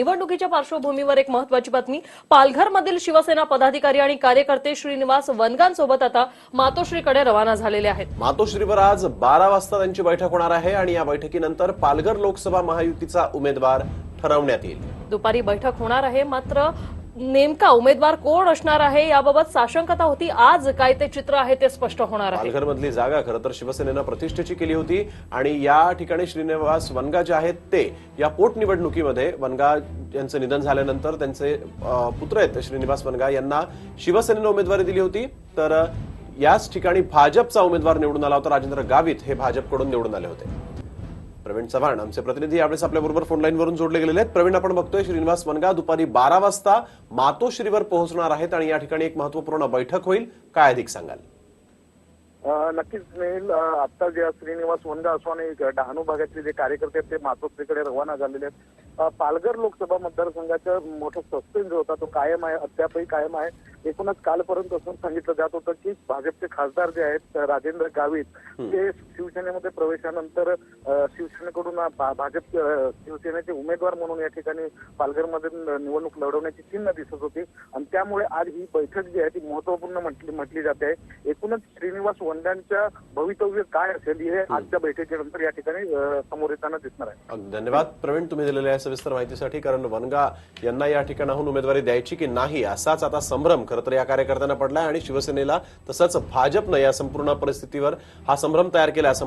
निवडणुकीच्या पार्श्वभूमीवर एक महत्वाची बातमी. पालघरमधील शिवसेना पदाधिकारी आणि कार्यकर्ते श्रीनिवास वनगांसोबत आता मातोश्रीकडे रवाना झालेले आहेत. मातोश्रीवर आज बारा वाजता त्यांची बैठक होणार आहे आणि या बैठकीनंतर पालघर लोकसभा महायुतीचा उमेदवार ठरवण्यात येईल. दुपारी बैठक होणार आहे मात्र नेमका उमेदवार कोण असणार आहे याबाबत साशंकता होती. आज काय ते चित्र आहे ते स्पष्ट होणार आहे. पालघरमधली जागा खरं तर शिवसेनेनं प्रतिष्ठेची केली होती आणि या ठिकाणी श्रीनिवास वनगा जे आहेत ते या पोटनिवडणुकीमध्ये वनगा यांचं निधन झाल्यानंतर त्यांचे पुत्र आहेत श्रीनिवास वनगा यांना शिवसेनेनं उमेदवारी दिली होती. तर याच ठिकाणी भाजपचा उमेदवार निवडून आला होता. राजेंद्र गावित हे भाजपकडून निवडून आले होते. प्रवीण चव्हाण आमचे प्रतिनिधी यावेळेस आपल्याबरोबर फोन लाईनवरून जोडले गेलेले आहेत. प्रवीण आपण बघतोय श्रीनिवास वनगा दुपारी बारा वाजता मातोश्रीवर पोहोचणार आहेत आणि या ठिकाणी एक महत्त्वपूर्ण बैठक होईल. काय अधिक सांगाल? नक्कीच नेल आता जे श्रीनिवास वनगा असो आणि डहाणू भागातले जे कार्यकर्ते आहेत ते मातोश्रीकडे रवाना झालेले आहेत. पालघर लोकसभा मतदारसंघाचा मोठा सस्पेन्स जो होता तो कायम आहे अद्यापही कायम आहे. एकूणच कालपर्यंत असं सांगितलं जात होतं की भाजपचे खासदार जे आहेत राजेंद्र गावित ते शिवसेनेमध्ये प्रवेशानंतर शिवसेनेकडून भाजप शिवसेनेचे उमेदवार म्हणून या ठिकाणी पालघरमध्ये निवडणूक लढवण्याची चिन्ह दिसत होती. आणि त्यामुळे आज ही बैठक जी आहे ती महत्त्वपूर्ण म्हटली म्हटली जाते. आहे एकूणच श्रीनिवास वंड्यांच्या भवितव्य काय असेल हे आजच्या बैठकीनंतर या ठिकाणी समोर येताना दिसणार आहे. धन्यवाद. प्रवीण तुम्ही दिलेल्या या सविस्तर माहितीसाठी कारण वनगा यांना या ठिकाणाहून उमेदवारी द्यायची की नाही असाच आता संभ्रम. खरं तर या कार्यकर्त्यांना पडलाय आणि शिवसेनेला तसंच भाजपनं या संपूर्ण परिस्थितीवर हा संभ्रम तयार केला असं